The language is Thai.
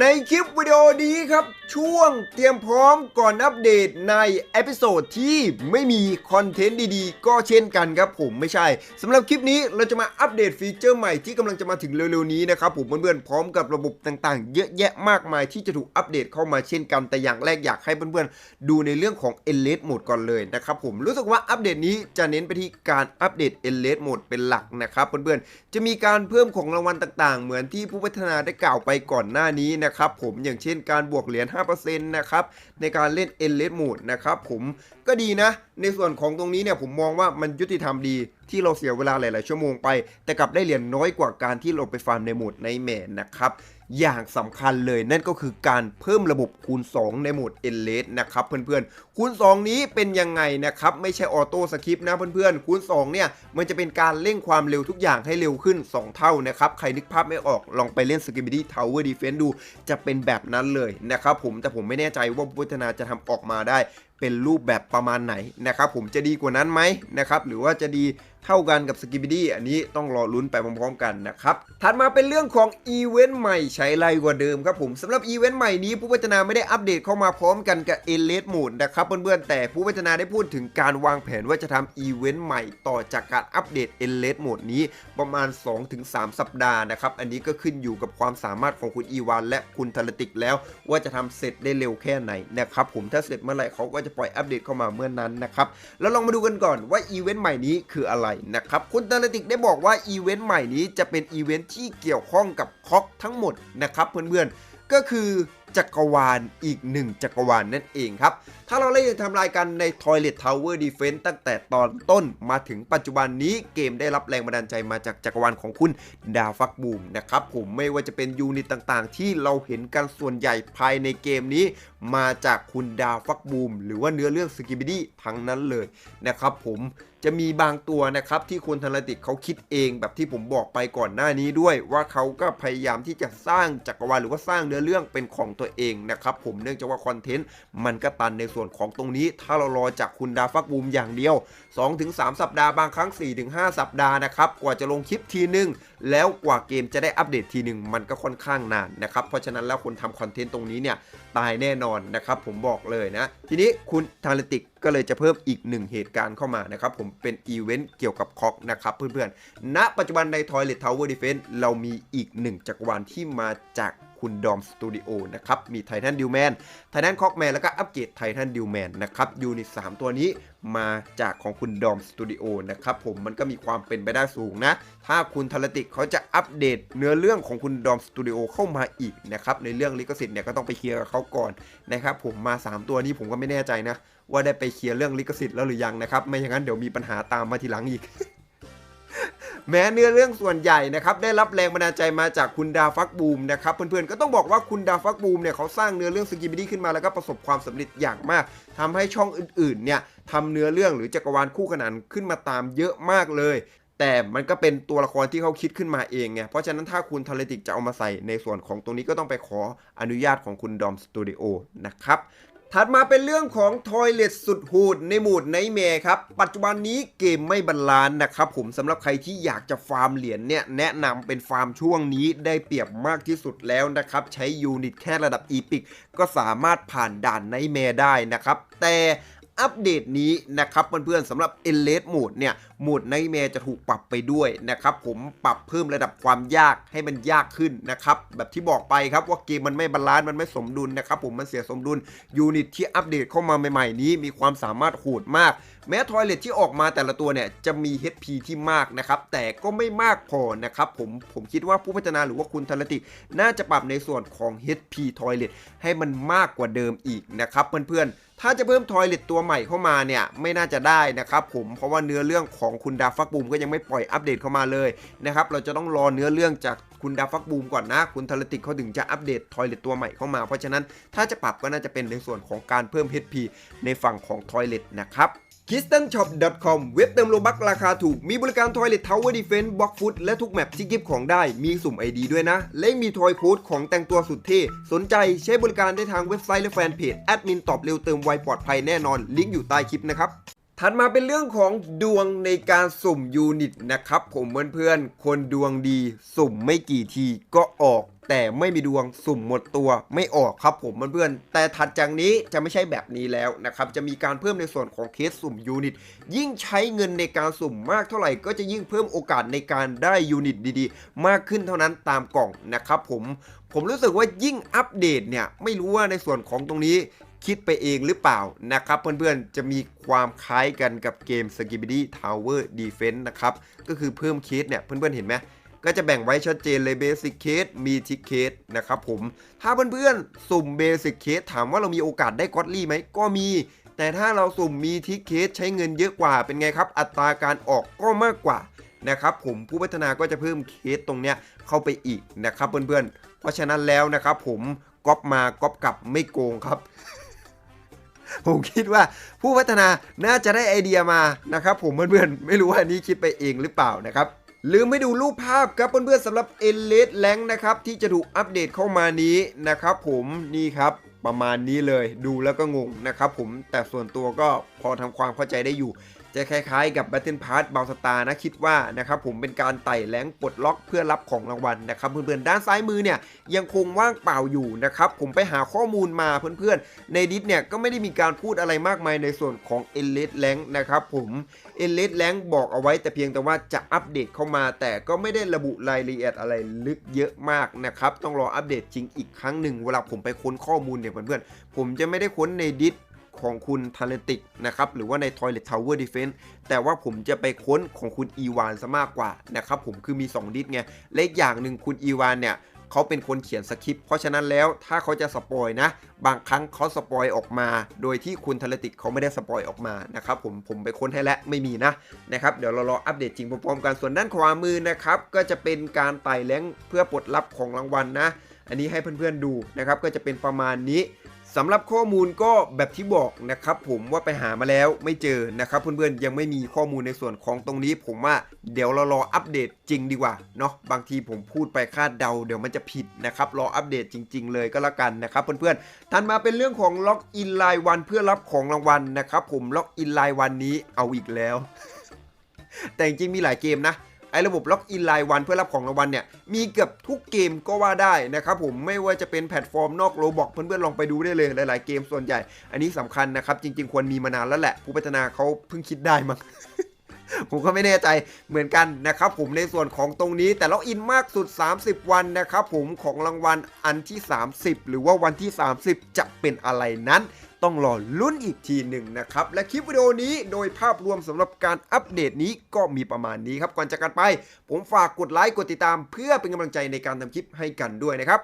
ในคลิปวิดีโอนี้ครับ ช่วงเตรียมพร้อมก่อนอัปเดตในเอพิโซดที่ไม่มีคอนเทนต์ดีๆ ก็เช่นกันครับผมไม่ใช่สำหรับคลิปนี้เราจะมาอัปเดตฟีเจอร์ใหม่ที่กำลังจะมาถึงเร็วๆนี้นะครับผมเพื่อนๆพร้อมกับระบบต่างๆ เยอะแยะมากมายที่จะถูกอัปเดตเข้ามาเช่นกัน แต่อย่างแรกอยากให้เพื่อนๆดูในเรื่องของ e l e t Mode ก่อนเลยนะครับผมรู้สึกว่าอัปเดตนี้จะเน้นไปที่การอัปเดต e l e t Mode เป็นหลักนะครับเพื่อนๆจะมีการเพิ่มของรางวัลต่างๆ เหมือนที่ผู้พัฒนาได้กล่าวไปก่อนหน้านี้นะครับผมอย่างเช่นการบวกเหรียญ5%นะครับในการเล่น e l e t Mode นะครับผมก็ดีนะ ในส่วนของตรงนี้เนี่ยผมมองว่ามันยุติธรรมดี ที่เราเสียเวลาหลาย ๆ ชั่วโมงไป แต่กลับได้เหรียญน้อยกว่าการที่เราไปฟาร์มในโหมดในแมนนะครับอย่างสำคัญเลยนั่นก็คือการเพิ่มระบบคูณ 2 ในโหมด e l e t นะครับเพื่อนๆ คูณ 2 นี้เป็นยังไงนะครับ ไม่ใช่ออโต้สคริปต์นะเพื่อนๆ คูณ 2 เนี่ย มันจะเป็นการเร่งความเร็วทุกอย่างให้เร็วขึ้น 2 เท่านะครับ ใครนึกภาพไม่ออกลองไปเล่น s k i b i d y Tower Defense ดู จะเป็นแบบนั้นเลยนะครับผมแต่ผมไม่แน่ใจว่าพัฒนาจะทำออกมาได้ เป็นรูปแบบประมาณไหนนะครับผมจะดีกว่านั้นไหมนะครับหรือว่าจะดีเท่ากันกับสกิบิดี้อันนี้ต้องรอลุ้นไปพร้อมๆกันนะครับถัดมาเป็นเรื่องของอีเวนต์ใหม่ใช้ไรกว่าเดิมครับผมสำหรับอีเวนต์ใหม่นี้ผู้พัฒนาไม่ได้อัปเดตเข้ามาพร้อมกันกับเอเลสโหมดนะครับเพื่อนๆแต่ผู้พัฒนาได้พูดถึงการวางแผนว่าจะทำอีเวนต์ใหม่ต่อจากการอัปเดตเอเลสโหมดนี้ประมาณ 2-3 สัปดาห์นะครับอันนี้ก็ขึ้นอยู่กับความสามารถของคุณอีวานและคุณทาลติกแล้ว ว่าจะทำเสร็จได้เร็วแค่ไหนนะครับผมถ้าเสร็จเมื่อไหร่เขาก็จะปล่อยอัปเดตเข้ามาเมื่อนั้นนะครับแล้วลองมาดูกันก่อนว่าอีเวนต์ใหม่นี้คืออะไรนะครับคุณทาลติกได้บอกว่าอีเวนต์ใหม่นี้จะเป็นอีเวนต์ที่เกี่ยวข้องกับคอกทั้งหมดนะครับเพื่อนๆก็คือจักรวาลอีกหนึ่งจักรวาลนั่นเองครับ ถ้าเราเล่นทำลายกันใน Toilet Tower Defense ตั้งแต่ตอนต้นมาถึงปัจจุบันนี้เกมได้รับแรงบันดาลใจมาจากจักรวาลของคุณดาฟักบูมนะครับผมไม่ว่าจะเป็นยูนิตต่างๆ ที่เราเห็นกันส่วนใหญ่ภายในเกมนี้มาจากคุณดาฟักบูม หรือว่าเนื้อเรื่องสกิบิดี้ทั้งนั้นเลยนะครับผมจะมีบางตัวนะครับที่คุณธนติกเขาคิดเองแบบที่ผมบอกไปก่อนหน้านี้ด้วย ว่าเขาก็พยายามที่จะสร้างจักรวาลหรือว่าสร้างเนื้อเรื่องเป็นของตัวเองนะครับผมเนื่องจากว่าคอนเทนต์มันก็ตันในส่วนของตรงนี้ ถ้าเรารอจากคุณดาฟักบูมอย่างเดียว 2-3 สัปดาห์บางครั้ง 4-5 สัปดาห์นะครับกว่าจะลงคลิปทีนึง แล้วกว่าเกมจะได้อัปเดตทีหนึ่งมันก็ค่อนข้างนานนะครับเพราะฉะนั้นแล้วคนทำคอนเทนต์ตรงนี้เนี่ยตายแน่นอนนะครับผมบอกเลยนะ ทีนี้คุณทาเลติกก็เลยจะเพิ่มอีกหนึ่งเหตุการณ์เข้ามานะครับผมเป็นอีเวนต์เกี่ยวกับคอกนะครับเพื่อนๆณปัจจุบันใน Toilet Tower Defense เรามีอีกหนึ่งจักรวาลที่มาจาก คุณดอมสตูดิโอนะครับมีไททันดิวแมนไททันคอกแมนแล้วก็อัปเกรดไททันดิวแมนนะครับยูนิต3ตัวนี้มาจากของคุณดอมสตูดิโอนะครับผมมันก็มีความเป็นไปได้สูงนะ ถ้าคุณทาติกเขาจะอัปเดตเนื้อเรื่องของคุณดอมสตูดิโอเข้ามาอีกนะครับในเรื่องลิขสิทธิ์เนี่ยก็ต้องไปเคลียร์กับเขาก่อนนะครับผมมา 3 ตัวนี้ผมก็ไม่แน่ใจนะ ว่าได้ไปเคลียร์เรื่องลิขสิทธิ์แล้วหรือยังนะครับไม่อย่างนั้นเดี๋ยวมีปัญหาตามมาทีหลังอีก แม้เนื้อเรื่องส่วนใหญ่นะครับได้รับแรงบันดาลใจมาจากคุณดาฟักบูมนะครับเพื่อนๆก็ต้องบอกว่าคุณดาฟักบูมเนี่ยเขาสร้างเนื้อเรื่องสกิบิดี้ขึ้นมาแล้วก็ประสบความสำเร็จอย่างมากทำให้ช่องอื่นๆเนี่ยทำเนื้อเรื่องหรือจักรวาลคู่ขนานขึ้นมาตามเยอะมากเลย แต่มันก็เป็นตัวละครที่เขาคิดขึ้นมาเองไงเพราะฉะนั้นถ้าคุณทาเลติกจะเอามาใส่ในส่วนของตรงนี้ก็ต้องไปขออนุญาตของคุณดอมสตูดิโอนะครับ ถัดมาเป็นเรื่องของทอยเล t สุดหูดในหมูดไนเมครับ ปัจจุบันนี้เกมไม่บรรลานนะครับผมสำหรับใครที่อยากจะฟาร์มเหรียญเนี่ย แนะนำเป็นฟาร์มช่วงนี้ได้เปรียบมากที่สุดแล้วนะครับ ใช้ยูนิตแค่ระดับอีพิกก็สามารถผ่านด่านไนเมได้นะครับ แต่ อัปเดตนี้นะครับเพื่อนๆสำหรับ e l e t Mode เนี่ยโหมดไนแมร์จะถูกปรับไปด้วยนะครับผมปรับเพิ่มระดับความยากให้มันยากขึ้นนะครับแบบที่บอกไปครับว่าเกมมันไม่บาลานซ์มันไม่สมดุลนะครับผมมันเสียสมดุลยูนิตที่อัปเดตเข้ามาใหม่ๆนี้ มีความสามารถโหดมาก แม้ทอยเลทที่ออกมาแต่ละตัวเนี่ยจะมี HP ที่มากนะครับแต่ก็ไม่มากพอนะครับผมผมคิดว่าผู้พัฒนาหรือว่าคุณทาลติ น่าจะปรับในส่วนของ HP Toilet ให้มันมากกว่าเดิมอีกนะครับเพื่อนๆ ถ้าจะเพิ่มทอยเลตตัวใหม่เข้ามาเนี่ยไม่น่าจะได้นะครับผมเพราะว่าเนื้อเรื่องของคุณดาฟักบูมก็ยังไม่ปล่อยอัปเดตเข้ามาเลยนะครับเราจะต้องรอเนื้อเรื่องจากคุณดาฟักบูมก่อนนะคุณทาลติกเขาถึงจะอัปเดตทอยเลตตัวใหม่เข้ามาเพราะฉะนั้นถ้าจะปรับก็น่าจะเป็นในส่วนของการเพิ่ม HP ในฝั่งของทอยเลตนะครับ k i s t a n s h o p c o m เว็บเติมโลบักราคาถูก มีบริการ Toilet Tower Defense Block Foot และทุกแมปที่กิฟของได้ มีสุ่ม ID ด้วยนะ และมีทอยโค้ดของแต่งตัวสุดเท่ สนใจใช้บริการได้ทางเว็บไซต์และแฟนเพจ แอดมินตอบเร็วเติมไวปลอดภัยแน่นอน ลิงก์อยู่ใต้คลิปนะครับ ถัดมาเป็นเรื่องของดวงในการสุ่มยูนิตนะครับ ผมเพื่อนๆ คนดวงดีสุ่มไม่กี่ทีก็ออก แต่ไม่มีดวงสุ่มหมดตัวไม่ออกครับผมเพื่อนๆแต่ถัดจากนี้จะไม่ใช่แบบนี้แล้วนะครับ จะมีการเพิ่มในส่วนของเคสสุ่มยูนิต ยิ่งใช้เงินในการสุ่มมากเท่าไหร่ ก็จะยิ่งเพิ่มโอกาสในการได้ยูนิตดีๆ มากขึ้นเท่านั้นตามกล่องนะครับผมผมรู้สึกว่ายิ่งอัปเดตเนี่ยไม่รู้ว่าในส่วนของตรงนี้ คิดไปเองหรือเปล่านะครับเพื่อนๆ จะมีความคล้ายกันกับเกม s k i b i d y Tower Defense นะครับ ก็คือเพิ่มเคสเนี่ยเพื่อนๆ เห็นไหมก็จะแบ่งไว้ชัดเจนเลยเบสิ c เคสมีทิกเคสนะครับผม ถ้าเพื่อนๆ สุ่มเบสิ c เคสถามว่าเรามีโอกาสได้ก็อดลี่ไหมก็มี แต่ถ้าเราสุ่มมีทิกเคสใช้เงินเยอะกว่าเป็นไงครับ อัตราการออกก็มากกว่านะครับผมผู้พัฒนาก็จะเพิ่มเคสตรงเนี้ยเข้าไปอีกนะครับเพื่อนๆ เพราะฉะนั้นแล้วนะครับผมก๊อปมาก๊อปกลับไม่โกงครับ ผมคิดว่าผู้พัฒนาน่าจะได้ไอเดียมานะครับผมเพื่อนๆไม่รู้ว่านี้คิดไปเองหรือเปล่านะครับลืมไม่ดูรูปภาพครับเพื่อนๆสำหรับเอลิสแลงนะครับที่จะถูกอัปเดตเข้ามานี้นะครับผมนี่ครับประมาณนี้เลยดูแล้วก็งงนะครับผมแต่ส่วนตัวก็พอทำความเข้าใจได้อยู่ จะคล้ายๆกับ Battle Pass บ a ลสตานะคิดว่านะครับผมเป็นการไต่แรงปลดล็อกเพื่อรับของรางวัลนะครับเพื่อนๆด้านซ้ายมือเนี่ยยังคงว่างเปล่าอยู่นะครับผมไปหาข้อมูลมาเพื่อนๆ ในดิสเนี่ยก็ไม่ได้มีการพูดอะไรมากมายในส่วนของ e l i t e Rank นะครับผม e l i t e Rank บอกเอาไว้แต่เพียงแต่ว่าจะอัปเดตเข้ามา แต่ก็ไม่ได้ระบุรายละเอียดอะไรลึกเยอะมากนะครับ ต้องรออัปเดตจริงอีกครั้งหนึ่ง เวลาผมไปค้นข้อมูลเนี่ยเพื่อนๆผมจะไม่ได้ค้นในดิส ของคุณทาเลติกนะครับหรือว่าใน Toilet Tower Defense แต่ว่าผมจะไปค้นของคุณอีวานซะมากกว่านะครับผมคือมี 2 ดิสไงและอย่างหนึ่งคุณอีวานเนี่ยเขาเป็นคนเขียนสคริปต์เพราะฉะนั้นแล้วถ้าเขาจะสปอยนะ บางครั้งเขาสปอยออกมา โดยที่คุณทาเลติกเขาไม่ได้สปอยออกมานะครับผมผมไปค้นให้แล้วไม่มีนะนะครับเดี๋ยวเรารออัปเดตจริงพร้อมๆกันส่วนด้านขวามือนะครับก็จะเป็นการไต่แรงเพื่อปลดรับของรางวัลนะ อันนี้ให้เพื่อนๆดูนะครับก็จะเป็นประมาณนี้ สำหรับข้อมูลก็แบบที่บอกนะครับผมว่าไปหามาแล้วไม่เจอนะครับเพื่อนๆยังไม่มีข้อมูลในส่วนของตรงนี้ ผมว่าเดี๋ยวเรารออัปเดตจริงดีกว่าเนาะบางทีผมพูดไปคาดเดา เดี๋ยวมันจะผิดนะครับรออัปเดตจริง ๆ เลยก็แล้วกันนะครับเพื่อนๆทันมาเป็นเรื่องของล็อกอินไลน์วันเพื่อรับของรางวัลนะครับผมล็อกอินไลน์วันนี้เอาอีกแล้ว แต่จริงมีหลายเกมนะ ไอ้ระบบล็อกอินไลน์วันเพื่อรับของรางวัลเนี่ยมีเกือบทุกเกมก็ว่าได้นะครับผมไม่ว่าจะเป็นแพลตฟอร์มนอกโรบอกเพื่อนๆลองไปดูได้เลยหลายๆเกมส่วนใหญ่ อันนี้สำคัญนะครับจริง ๆ ควรมีมานานแล้วแหละ ผู้พัฒนาเขาเพิ่งคิดได้มั้งผมก็ไม่แน่ใจเหมือนกันนะครับผมในส่วนของตรงนี้แต่ล็อกอินมากสุด 30 วันนะครับผมของรางวัลอันที่ 30 หรือว่าวันที่ 30 จะเป็นอะไรนั้น ต้องรอลุ้นอีกทีหนึ่งนะครับ และคลิปวิดีโอนี้โดยภาพรวมสำหรับการอัปเดตนี้ก็มีประมาณนี้ครับ ก่อนจากกันไป ผมฝากกดไลค์กดติดตาม เพื่อเป็นกำลังใจในการทำคลิปให้กันด้วยนะครับ